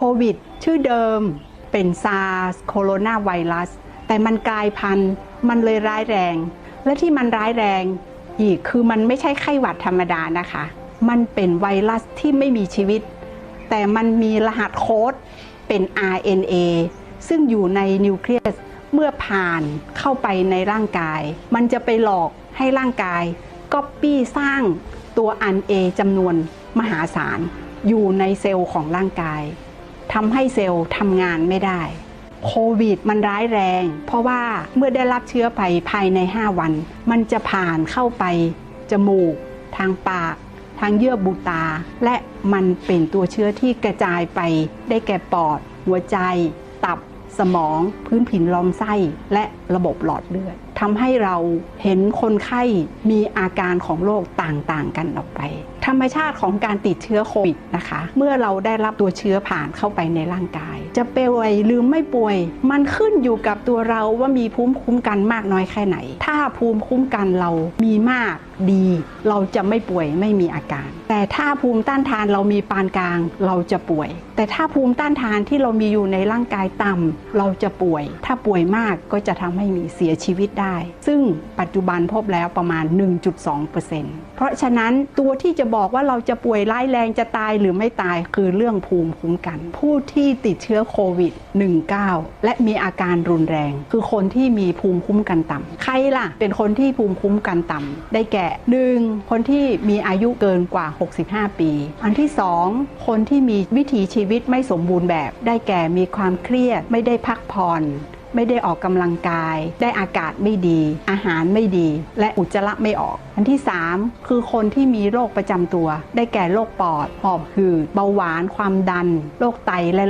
โควิด ชื่อเดิมเป็นซาร์สโคโรนาไวรัส แต่มันกลายพันธุ์มันเลยร้ายแรง และที่มันร้ายแรงอีกคือมันไม่ใช่ไข้หวัดธรรมดานะคะ มันเป็นไวรัสที่ไม่มีชีวิต แต่มันมีรหัสโค้ดเป็น RNA ซึ่งอยู่ในนิวเคลียสเมื่อผ่านเข้าไปในร่างกาย มันจะไปหลอกให้ร่างกายก๊อปปี้สร้างตัว RNA จำนวนมหาศาล อยู่ในเซลล์ของร่างกาย ทำให้เซลล์ทำงานไม่ได้โควิดมันร้ายแรง เพราะว่าเมื่อได้รับเชื้อไปภายใน 5 วัน มันจะผ่านเข้าไป จมูก ทางปาก ทางเยื่อบุตา และมันเป็นตัวเชื้อที่กระจายไป ได้แก่ปอด หัวใจ ตับสมอง พื้นผิวลำไส้ และระบบหลอดเลือดทำให้เราเห็นคนไข้มีอาการของโรคต่างๆกันออกไป ธรรมชาติของการติดเชื้อโควิดนะคะ เมื่อเราได้รับตัวเชื้อผ่านเข้าไปในร่างกาย จะป่วยหรือไม่ป่วย มันขึ้นอยู่กับตัวเราว่ามีภูมิคุ้มกันมากน้อยแค่ไหน ถ้าภูมิคุ้มกันเรามีมากดี เราจะไม่ป่วยไม่มีอาการ แต่ถ้าภูมิต้านทานเรามีปานกลาง เราจะป่วย แต่ถ้าภูมิต้านทานที่เรามีอยู่ในร่างกายต่ำเราจะป่วย ถ้าป่วยมากก็จะทำให้มีเสียชีวิตได้ ซึ่งปัจจุบันพบแล้วประมาณ 1.2%เพราะฉะนั้นตัวที่จะบอกอกว่าเราจะป่วยร้ายแรงจะตายหรือไม่ตายคือเรื่องภูมิคุ้มกัน ผู้ที่ติดเชื้อโควิด 19 และมีอาการรุนแรง คือคนที่มีภูมิคุ้มกันต่ำใครล่ะ เป็นคนที่ภูมิคุ้มกันต่ำได้แก่ 1. คนที่มีอายุเกินกว่า 65 ปี อันที่ 2 คนที่มีวิถีชีวิตไม่สมบูรณ์แบบ ได้แก่มีความเครียดไม่ได้พักผ่อน ไม่ได้ออกกำลังกาย ได้อากาศไม่ดี อาหารไม่ดี และอุจจาระไม่ออก อันที่ 3 คือคนที่มีโรคประจำตัว ได้แก่โรคปอดหอบหืดเบาหวาน ความดัน โรคไตและ